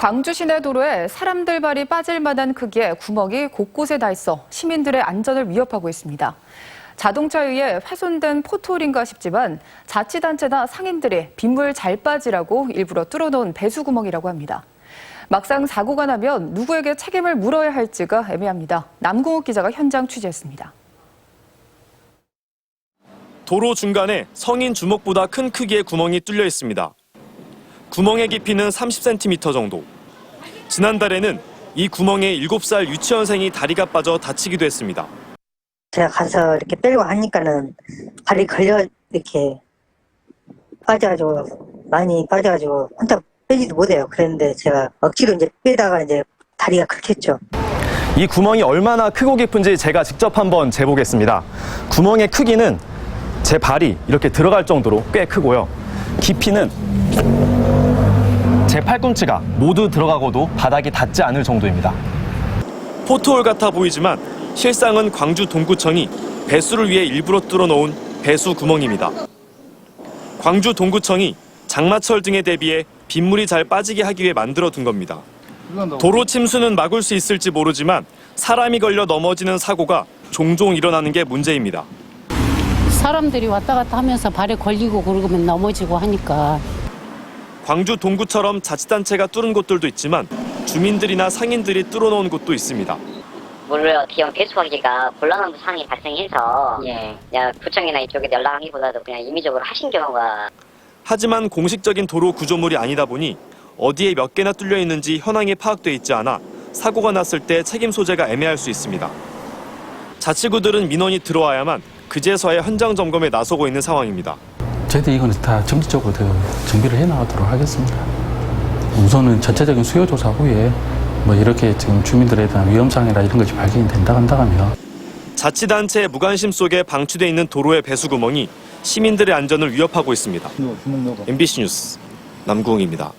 광주 시내 도로에 사람들 발이 빠질 만한 크기의 구멍이 곳곳에 다 있어 시민들의 안전을 위협하고 있습니다. 자동차에 의해 훼손된 포토홀인가 싶지만 자치단체나 상인들이 빗물 잘 빠지라고 일부러 뚫어놓은 배수구멍이라고 합니다. 막상 사고가 나면 누구에게 책임을 물어야 할지가 애매합니다. 남궁욱 기자가 현장 취재했습니다. 도로 중간에 성인 주먹보다 큰 크기의 구멍이 뚫려 있습니다. 구멍의 깊이는 30cm 정도. 지난달에는 이 구멍에 7살 유치원생이 다리가 빠져 다치기도 했습니다. 제가 가서 이렇게 빼려고 하니까는 발이 걸려 이렇게 빠져가지고 많이 빠져가지고 혼자 빼지도 못해요. 그랬는데 제가 억지로 이제 빼다가 이제 다리가 긁혔죠. 이 구멍이 얼마나 크고 깊은지 제가 직접 한번 재보겠습니다. 구멍의 크기는 제 발이 이렇게 들어갈 정도로 꽤 크고요. 깊이는 제 팔꿈치가 모두 들어가고도 바닥이 닿지 않을 정도입니다. 포토홀 같아 보이지만 실상은 광주 동구청이 배수를 위해 일부러 뚫어 놓은 배수 구멍입니다. 광주 동구청이 장마철 등에 대비해 빗물이 잘 빠지게 하기 위해 만들어 둔 겁니다. 도로 침수는 막을 수 있을지 모르지만 사람이 걸려 넘어지는 사고가 종종 일어나는 게 문제입니다. 사람들이 왔다 갔다 하면서 발에 걸리고 그러면 넘어지고 하니까 광주 동구처럼 자치단체가 뚫은 곳들도 있지만 주민들이나 상인들이 뚫어놓은 곳도 있습니다. 물을 기형 배수하기가 곤란한 상황이 발생해서 예, 그냥 구청이나 이쪽에 연락하기보다도 그냥 임의적으로 하신 경우가 하지만 공식적인 도로 구조물이 아니다 보니 어디에 몇 개나 뚫려 있는지 현황이 파악돼 있지 않아 사고가 났을 때 책임 소재가 애매할 수 있습니다. 자치구들은 민원이 들어와야만 그제서야 현장 점검에 나서고 있는 상황입니다. 저희들이 이거는 다 정기적으로 더 정비를 해 나가도록 하겠습니다. 우선은 전체적인 수요 조사 후에 뭐 이렇게 지금 주민들에 대한 위험상이라 이런 것이 발견이 된다 한다면 자치단체의 무관심 속에 방치돼 있는 도로의 배수구멍이 시민들의 안전을 위협하고 있습니다. MBC 뉴스 남궁입니다.